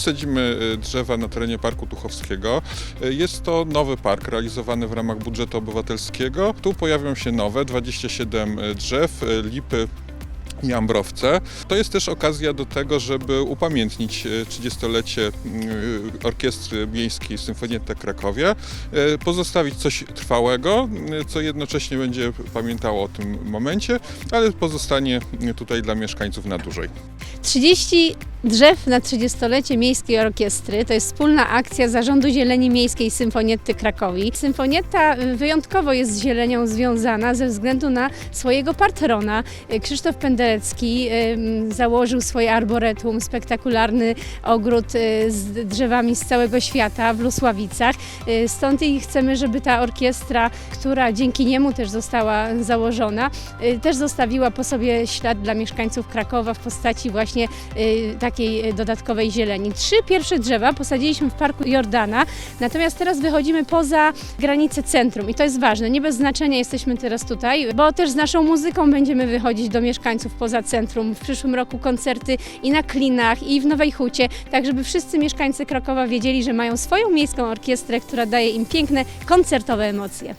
Dziś sadzimy e, drzewa na terenie Parku Tuchowskiego. E, Jest to nowy park realizowany w ramach budżetu obywatelskiego. Tu pojawią się nowe 27 drzew, e, lipy i ambrowce. To jest też okazja do tego, żeby upamiętnić e, 30-lecie mm, Orkiestry Miejskiej Symfonietta Krakowie, pozostawić coś trwałego, co jednocześnie będzie pamiętało o tym momencie, ale pozostanie tutaj dla mieszkańców na dłużej. 30 drzew na 30-lecie Miejskiej Orkiestry to jest wspólna akcja Zarządu Zieleni Miejskiej Symfonietty Krakowi. Symfonietta y, wyjątkowo jest z zielenią związana ze względu na swojego patrona. Y, Krzysztof Penderecki y, założył swoje arboretum, spektakularny ogród z drzewami z całego świata w Lusławicach. Stąd i chcemy, żeby ta orkiestra, która dzięki niemu też została założona, też zostawiła po sobie ślad dla mieszkańców Krakowa w postaci właśnie y, takiej y, dodatkowej zieleni. Trzy pierwsze drzewa posadziliśmy w parku Jordana, natomiast teraz wychodzimy poza granice centrum i to jest ważne. Nie bez znaczenia jesteśmy teraz tutaj, bo też z naszą muzyką będziemy wychodzić do mieszkańców poza centrum. W przyszłym roku koncerty i na Klinach, i w Nowej Hucie, tak żeby wszyscy mieszkańcy Krakowa wiedzieli, że mają swoją miejską orkiestrę, która daje im piękne koncertowe emocje.